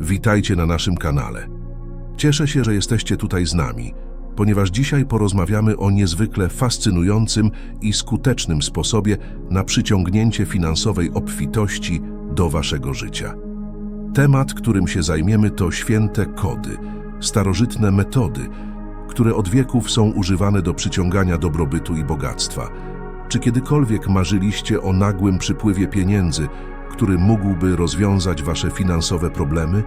Witajcie na naszym kanale. Cieszę się, że jesteście tutaj z nami, ponieważ dzisiaj porozmawiamy o niezwykle fascynującym i skutecznym sposobie na przyciągnięcie finansowej obfitości do waszego życia. Temat, którym się zajmiemy, to święte kody, starożytne metody, które od wieków są używane do przyciągania dobrobytu i bogactwa. Czy kiedykolwiek marzyliście o nagłym przypływie pieniędzy, który mógłby rozwiązać wasze finansowe problemy,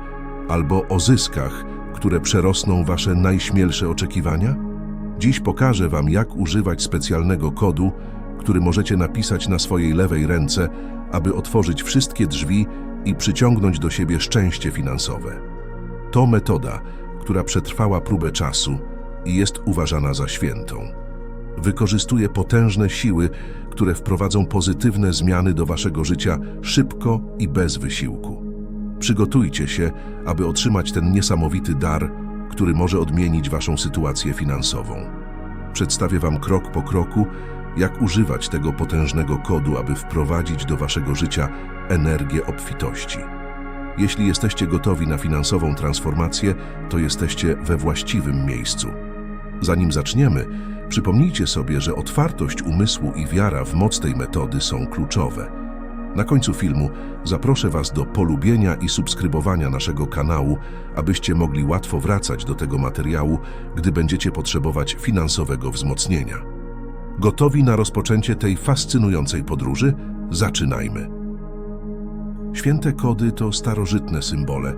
albo o zyskach, które przerosną wasze najśmielsze oczekiwania? Dziś pokażę wam, jak używać specjalnego kodu, który możecie napisać na swojej lewej ręce, aby otworzyć wszystkie drzwi i przyciągnąć do siebie szczęście finansowe. To metoda, która przetrwała próbę czasu i jest uważana za świętą. Wykorzystuje potężne siły, które wprowadzą pozytywne zmiany do waszego życia szybko i bez wysiłku. Przygotujcie się, aby otrzymać ten niesamowity dar, który może odmienić waszą sytuację finansową. Przedstawię wam krok po kroku, jak używać tego potężnego kodu, aby wprowadzić do waszego życia energię obfitości. Jeśli jesteście gotowi na finansową transformację, to jesteście we właściwym miejscu. Zanim zaczniemy, przypomnijcie sobie, że otwartość umysłu i wiara w moc tej metody są kluczowe. Na końcu filmu zaproszę Was do polubienia i subskrybowania naszego kanału, abyście mogli łatwo wracać do tego materiału, gdy będziecie potrzebować finansowego wzmocnienia. Gotowi na rozpoczęcie tej fascynującej podróży? Zaczynajmy! Święte kody to starożytne symbole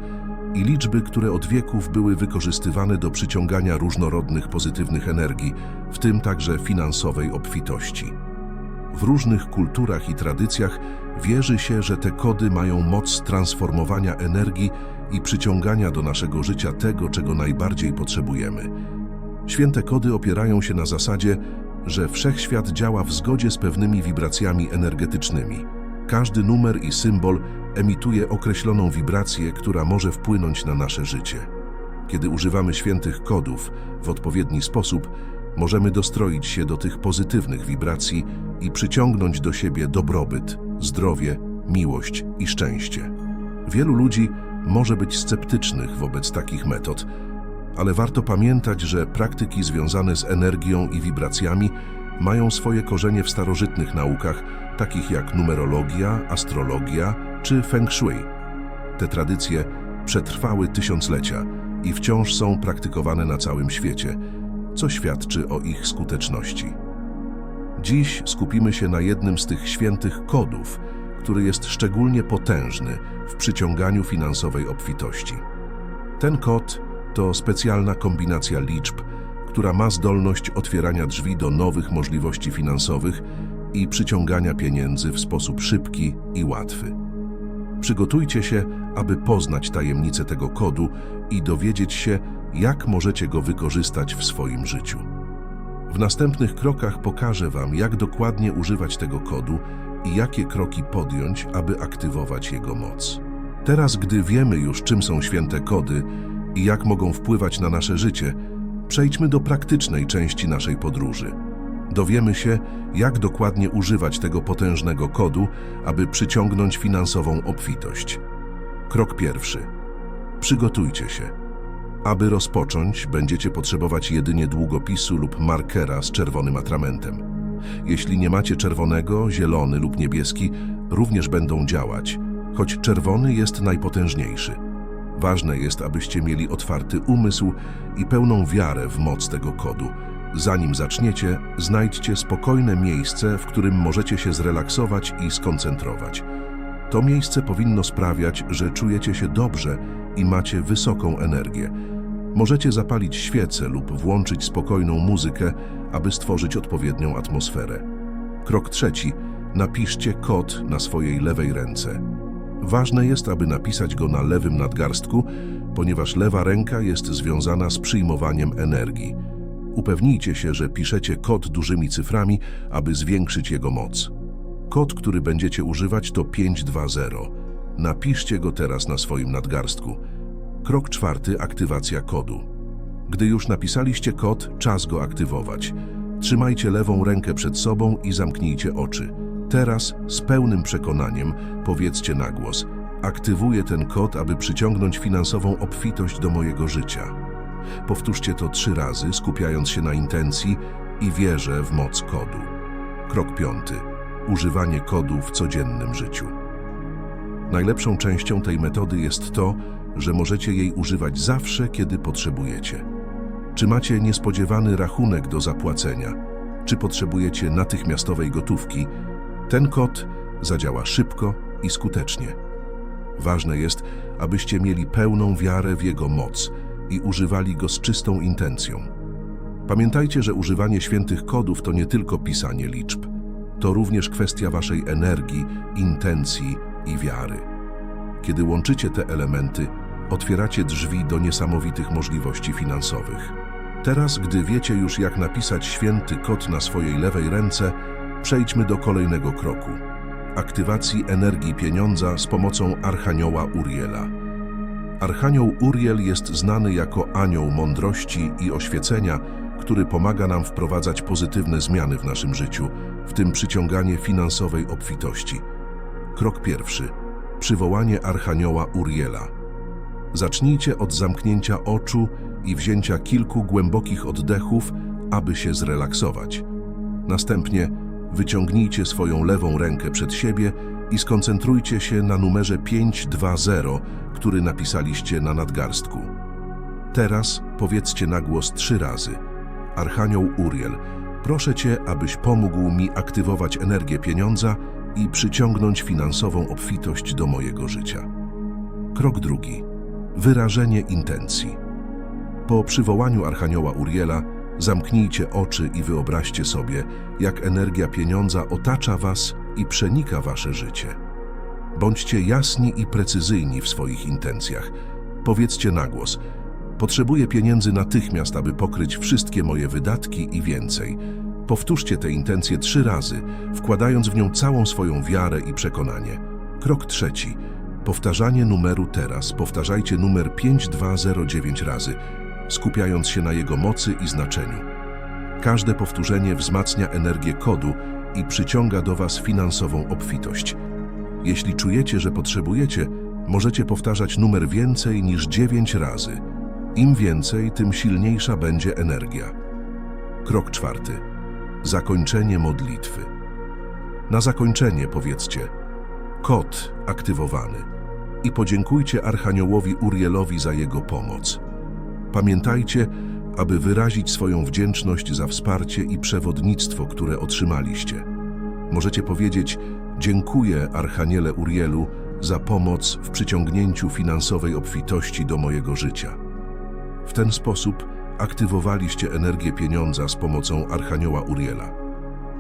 i liczby, które od wieków były wykorzystywane do przyciągania różnorodnych pozytywnych energii, w tym także finansowej obfitości. W różnych kulturach i tradycjach wierzy się, że te kody mają moc transformowania energii i przyciągania do naszego życia tego, czego najbardziej potrzebujemy. Święte kody opierają się na zasadzie, że wszechświat działa w zgodzie z pewnymi wibracjami energetycznymi. Każdy numer i symbol emituje określoną wibrację, która może wpłynąć na nasze życie. Kiedy używamy świętych kodów w odpowiedni sposób, możemy dostroić się do tych pozytywnych wibracji i przyciągnąć do siebie dobrobyt, zdrowie, miłość i szczęście. Wielu ludzi może być sceptycznych wobec takich metod, ale warto pamiętać, że praktyki związane z energią i wibracjami mają swoje korzenie w starożytnych naukach, takich jak numerologia, astrologia czy feng shui. Te tradycje przetrwały tysiąclecia i wciąż są praktykowane na całym świecie, co świadczy o ich skuteczności. Dziś skupimy się na jednym z tych świętych kodów, który jest szczególnie potężny w przyciąganiu finansowej obfitości. Ten kod to specjalna kombinacja liczb, która ma zdolność otwierania drzwi do nowych możliwości finansowych i przyciągania pieniędzy w sposób szybki i łatwy. Przygotujcie się, aby poznać tajemnicę tego kodu i dowiedzieć się, jak możecie go wykorzystać w swoim życiu. W następnych krokach pokażę Wam, jak dokładnie używać tego kodu i jakie kroki podjąć, aby aktywować jego moc. Teraz, gdy wiemy już, czym są święte kody i jak mogą wpływać na nasze życie, przejdźmy do praktycznej części naszej podróży. Dowiemy się, jak dokładnie używać tego potężnego kodu, aby przyciągnąć finansową obfitość. Krok pierwszy. Przygotujcie się. Aby rozpocząć, będziecie potrzebować jedynie długopisu lub markera z czerwonym atramentem. Jeśli nie macie czerwonego, zielony lub niebieski, również będą działać, choć czerwony jest najpotężniejszy. Ważne jest, abyście mieli otwarty umysł i pełną wiarę w moc tego kodu. Zanim zaczniecie, znajdźcie spokojne miejsce, w którym możecie się zrelaksować i skoncentrować. To miejsce powinno sprawiać, że czujecie się dobrze i macie wysoką energię. Możecie zapalić świecę lub włączyć spokojną muzykę, aby stworzyć odpowiednią atmosferę. Krok trzeci. Napiszcie kod na swojej lewej ręce. Ważne jest, aby napisać go na lewym nadgarstku, ponieważ lewa ręka jest związana z przyjmowaniem energii. Upewnijcie się, że piszecie kod dużymi cyframi, aby zwiększyć jego moc. Kod, który będziecie używać to 520. Napiszcie go teraz na swoim nadgarstku. Krok czwarty. Aktywacja kodu. Gdy już napisaliście kod, czas go aktywować. Trzymajcie lewą rękę przed sobą i zamknijcie oczy. Teraz z pełnym przekonaniem powiedzcie na głos Aktywuję ten kod, aby przyciągnąć finansową obfitość do mojego życia. Powtórzcie to trzy razy, skupiając się na intencji i wierze w moc kodu. Krok piąty. Używanie kodu w codziennym życiu. Najlepszą częścią tej metody jest to, że możecie jej używać zawsze, kiedy potrzebujecie. Czy macie niespodziewany rachunek do zapłacenia? Czy potrzebujecie natychmiastowej gotówki? Ten kod zadziała szybko i skutecznie. Ważne jest, abyście mieli pełną wiarę w jego moc i używali go z czystą intencją. Pamiętajcie, że używanie świętych kodów to nie tylko pisanie liczb. To również kwestia waszej energii, intencji i wiary. Kiedy łączycie te elementy, otwieracie drzwi do niesamowitych możliwości finansowych. Teraz, gdy wiecie już jak napisać święty kod na swojej lewej ręce, przejdźmy do kolejnego kroku. Aktywacji energii pieniądza z pomocą Archanioła Uriela. Archanioł Uriel jest znany jako anioł mądrości i oświecenia, który pomaga nam wprowadzać pozytywne zmiany w naszym życiu, w tym przyciąganie finansowej obfitości. Krok pierwszy. Przywołanie Archanioła Uriela. Zacznijcie od zamknięcia oczu i wzięcia kilku głębokich oddechów, aby się zrelaksować. Następnie wyciągnijcie swoją lewą rękę przed siebie i skoncentrujcie się na numerze 520, który napisaliście na nadgarstku. Teraz powiedzcie na głos trzy razy. Archanioł Uriel, proszę Cię, abyś pomógł mi aktywować energię pieniądza i przyciągnąć finansową obfitość do mojego życia. Krok drugi. Wyrażenie intencji. Po przywołaniu Archanioła Uriela zamknijcie oczy i wyobraźcie sobie, jak energia pieniądza otacza Was i przenika Wasze życie. Bądźcie jasni i precyzyjni w swoich intencjach. Powiedzcie na głos: Potrzebuję pieniędzy natychmiast, aby pokryć wszystkie moje wydatki i więcej. Powtórzcie tę intencję trzy razy, wkładając w nią całą swoją wiarę i przekonanie. Krok trzeci. Powtarzanie numeru teraz. Powtarzajcie numer 5209 razy, skupiając się na jego mocy i znaczeniu. Każde powtórzenie wzmacnia energię kodu i przyciąga do Was finansową obfitość. Jeśli czujecie, że potrzebujecie, możecie powtarzać numer więcej niż 9 razy. Im więcej, tym silniejsza będzie energia. Krok czwarty. Zakończenie modlitwy. Na zakończenie powiedzcie kod aktywowany i podziękujcie Archaniołowi Urielowi za jego pomoc. Pamiętajcie, aby wyrazić swoją wdzięczność za wsparcie i przewodnictwo, które otrzymaliście. Możecie powiedzieć dziękuję Archaniele Urielu za pomoc w przyciągnięciu finansowej obfitości do mojego życia. W ten sposób aktywowaliście energię pieniądza z pomocą Archanioła Uriela.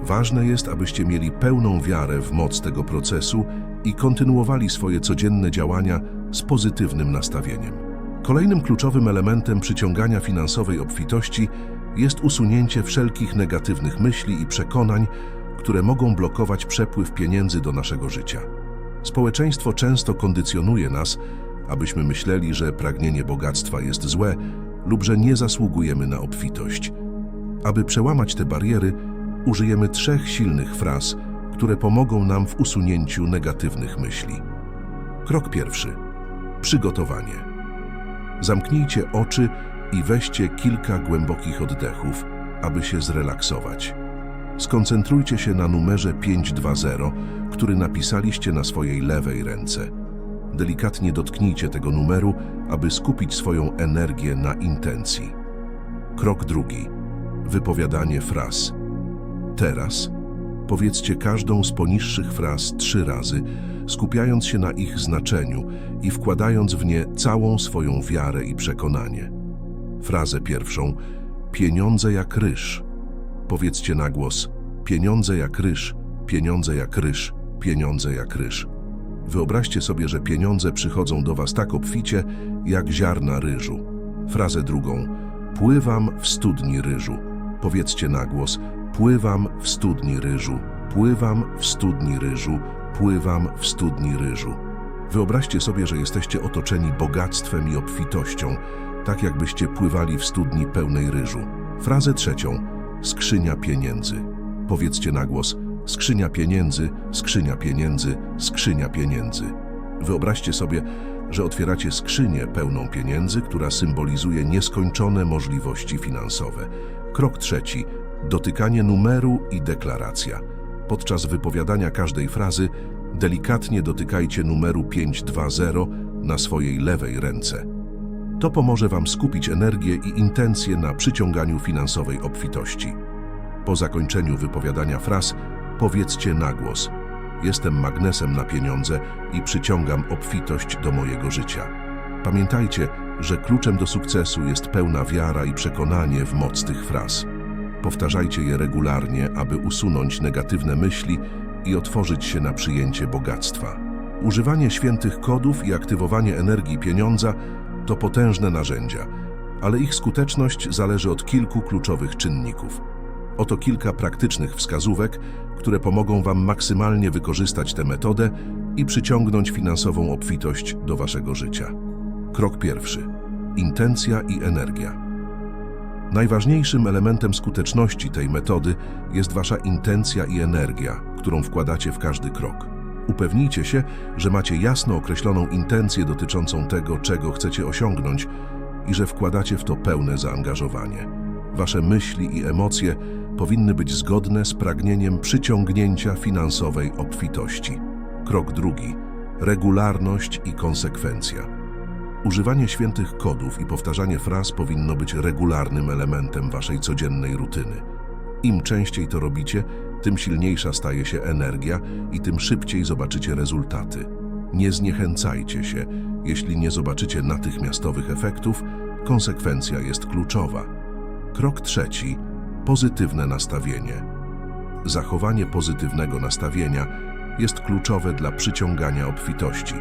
Ważne jest, abyście mieli pełną wiarę w moc tego procesu i kontynuowali swoje codzienne działania z pozytywnym nastawieniem. Kolejnym kluczowym elementem przyciągania finansowej obfitości jest usunięcie wszelkich negatywnych myśli i przekonań, które mogą blokować przepływ pieniędzy do naszego życia. Społeczeństwo często kondycjonuje nas, abyśmy myśleli, że pragnienie bogactwa jest złe lub że nie zasługujemy na obfitość. Aby przełamać te bariery, użyjemy trzech silnych fraz, które pomogą nam w usunięciu negatywnych myśli. Krok pierwszy. Przygotowanie. Zamknijcie oczy i weźcie kilka głębokich oddechów, aby się zrelaksować. Skoncentrujcie się na numerze 520, który napisaliście na swojej lewej ręce. Delikatnie dotknijcie tego numeru, aby skupić swoją energię na intencji. Krok drugi. Wypowiadanie fraz. Teraz powiedzcie każdą z poniższych fraz trzy razy, skupiając się na ich znaczeniu i wkładając w nie całą swoją wiarę i przekonanie. Frazę pierwszą. Pieniądze jak ryż. Powiedzcie na głos. Pieniądze jak ryż, pieniądze jak ryż, pieniądze jak ryż. Wyobraźcie sobie, że pieniądze przychodzą do Was tak obficie, jak ziarna ryżu. Frazę drugą. Pływam w studni ryżu. Powiedzcie na głos. Pływam w studni ryżu. Pływam w studni ryżu. Pływam w studni ryżu. Wyobraźcie sobie, że jesteście otoczeni bogactwem i obfitością, tak jakbyście pływali w studni pełnej ryżu. Frazę trzecią. Skrzynia pieniędzy. Powiedzcie na głos. Skrzynia pieniędzy, skrzynia pieniędzy, skrzynia pieniędzy. Wyobraźcie sobie, że otwieracie skrzynię pełną pieniędzy, która symbolizuje nieskończone możliwości finansowe. Krok trzeci. Dotykanie numeru i deklaracja. Podczas wypowiadania każdej frazy delikatnie dotykajcie numeru 520 na swojej lewej ręce. To pomoże Wam skupić energię i intencje na przyciąganiu finansowej obfitości. Po zakończeniu wypowiadania fraz powiedzcie na głos: Jestem magnesem na pieniądze i przyciągam obfitość do mojego życia. Pamiętajcie, że kluczem do sukcesu jest pełna wiara i przekonanie w moc tych fraz. Powtarzajcie je regularnie, aby usunąć negatywne myśli i otworzyć się na przyjęcie bogactwa. Używanie świętych kodów i aktywowanie energii pieniądza to potężne narzędzia, ale ich skuteczność zależy od kilku kluczowych czynników. Oto kilka praktycznych wskazówek, które pomogą Wam maksymalnie wykorzystać tę metodę i przyciągnąć finansową obfitość do Waszego życia. Krok pierwszy. Intencja i energia. Najważniejszym elementem skuteczności tej metody jest Wasza intencja i energia, którą wkładacie w każdy krok. Upewnijcie się, że macie jasno określoną intencję dotyczącą tego, czego chcecie osiągnąć i że wkładacie w to pełne zaangażowanie. Wasze myśli i emocje powinny być zgodne z pragnieniem przyciągnięcia finansowej obfitości. Krok drugi. Regularność i konsekwencja. Używanie świętych kodów i powtarzanie fraz powinno być regularnym elementem waszej codziennej rutyny. Im częściej to robicie, tym silniejsza staje się energia i tym szybciej zobaczycie rezultaty. Nie zniechęcajcie się, jeśli nie zobaczycie natychmiastowych efektów, konsekwencja jest kluczowa. Krok trzeci. Pozytywne nastawienie. Zachowanie pozytywnego nastawienia jest kluczowe dla przyciągania obfitości.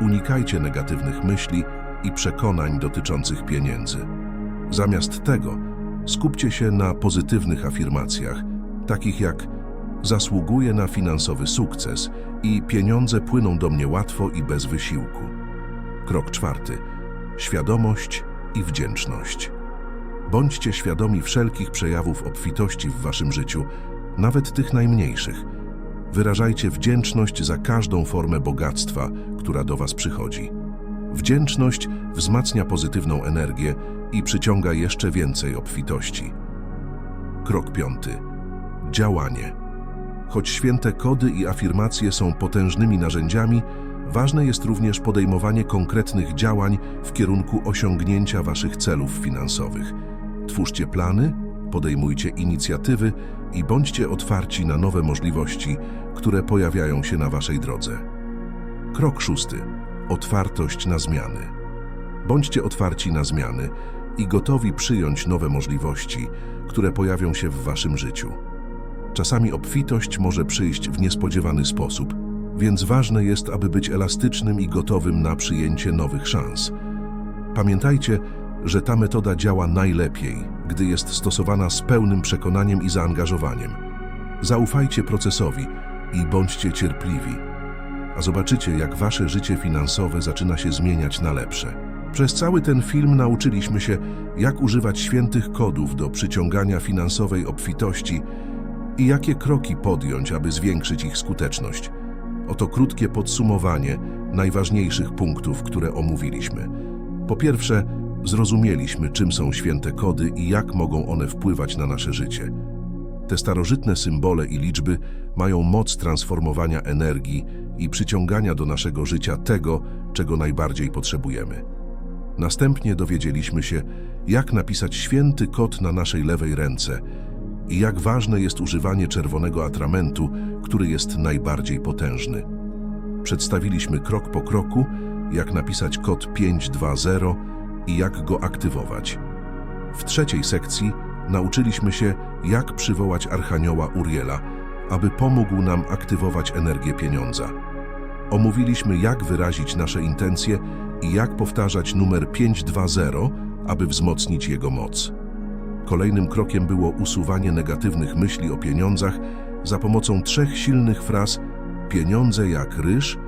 Unikajcie negatywnych myśli i przekonań dotyczących pieniędzy. Zamiast tego skupcie się na pozytywnych afirmacjach, takich jak zasługuję na finansowy sukces i pieniądze płyną do mnie łatwo i bez wysiłku. Krok czwarty. Świadomość i wdzięczność. Bądźcie świadomi wszelkich przejawów obfitości w waszym życiu, nawet tych najmniejszych – Wyrażajcie wdzięczność za każdą formę bogactwa, która do Was przychodzi. Wdzięczność wzmacnia pozytywną energię i przyciąga jeszcze więcej obfitości. Krok piąty. Działanie. Choć święte kody i afirmacje są potężnymi narzędziami, ważne jest również podejmowanie konkretnych działań w kierunku osiągnięcia Waszych celów finansowych. Twórzcie plany, podejmujcie inicjatywy i bądźcie otwarci na nowe możliwości, które pojawiają się na Waszej drodze. Krok szósty. Otwartość na zmiany. Bądźcie otwarci na zmiany i gotowi przyjąć nowe możliwości, które pojawią się w Waszym życiu. Czasami obfitość może przyjść w niespodziewany sposób, więc ważne jest, aby być elastycznym i gotowym na przyjęcie nowych szans. Pamiętajcie, że ta metoda działa najlepiej, gdy jest stosowana z pełnym przekonaniem i zaangażowaniem. Zaufajcie procesowi i bądźcie cierpliwi, a zobaczycie, jak wasze życie finansowe zaczyna się zmieniać na lepsze. Przez cały ten film nauczyliśmy się, jak używać świętych kodów do przyciągania finansowej obfitości i jakie kroki podjąć, aby zwiększyć ich skuteczność. Oto krótkie podsumowanie najważniejszych punktów, które omówiliśmy. Po pierwsze, Zrozumieliśmy, czym są święte kody i jak mogą one wpływać na nasze życie. Te starożytne symbole i liczby mają moc transformowania energii i przyciągania do naszego życia tego, czego najbardziej potrzebujemy. Następnie dowiedzieliśmy się, jak napisać święty kod na naszej lewej ręce i jak ważne jest używanie czerwonego atramentu, który jest najbardziej potężny. Przedstawiliśmy krok po kroku, jak napisać kod 520 i jak go aktywować. W trzeciej sekcji nauczyliśmy się, jak przywołać Archanioła Uriela, aby pomógł nam aktywować energię pieniądza. Omówiliśmy, jak wyrazić nasze intencje i jak powtarzać numer 520, aby wzmocnić jego moc. Kolejnym krokiem było usuwanie negatywnych myśli o pieniądzach za pomocą trzech silnych fraz pieniądze jak ryż,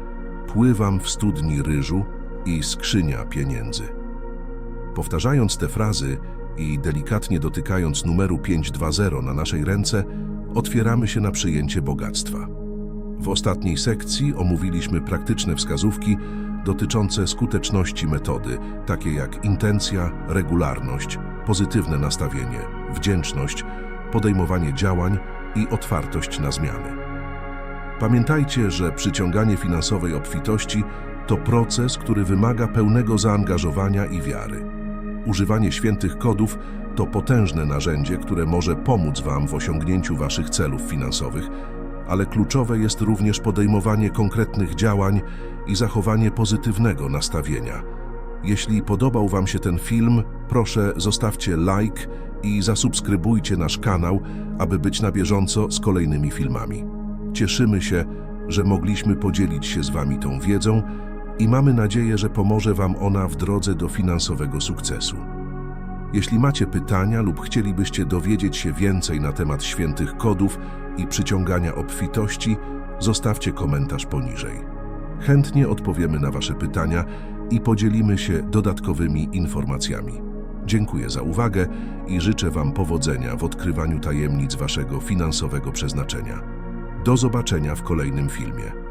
pływam w studni ryżu i skrzynia pieniędzy. Powtarzając te frazy i delikatnie dotykając numeru 520 na naszej ręce, otwieramy się na przyjęcie bogactwa. W ostatniej sekcji omówiliśmy praktyczne wskazówki dotyczące skuteczności metody, takie jak intencja, regularność, pozytywne nastawienie, wdzięczność, podejmowanie działań i otwartość na zmiany. Pamiętajcie, że przyciąganie finansowej obfitości to proces, który wymaga pełnego zaangażowania i wiary. Używanie świętych kodów to potężne narzędzie, które może pomóc Wam w osiągnięciu Waszych celów finansowych, ale kluczowe jest również podejmowanie konkretnych działań i zachowanie pozytywnego nastawienia. Jeśli podobał Wam się ten film, proszę zostawcie like i zasubskrybujcie nasz kanał, aby być na bieżąco z kolejnymi filmami. Cieszymy się, że mogliśmy podzielić się z Wami tą wiedzą i mamy nadzieję, że pomoże Wam ona w drodze do finansowego sukcesu. Jeśli macie pytania lub chcielibyście dowiedzieć się więcej na temat świętych kodów i przyciągania obfitości, zostawcie komentarz poniżej. Chętnie odpowiemy na Wasze pytania i podzielimy się dodatkowymi informacjami. Dziękuję za uwagę i życzę Wam powodzenia w odkrywaniu tajemnic Waszego finansowego przeznaczenia. Do zobaczenia w kolejnym filmie.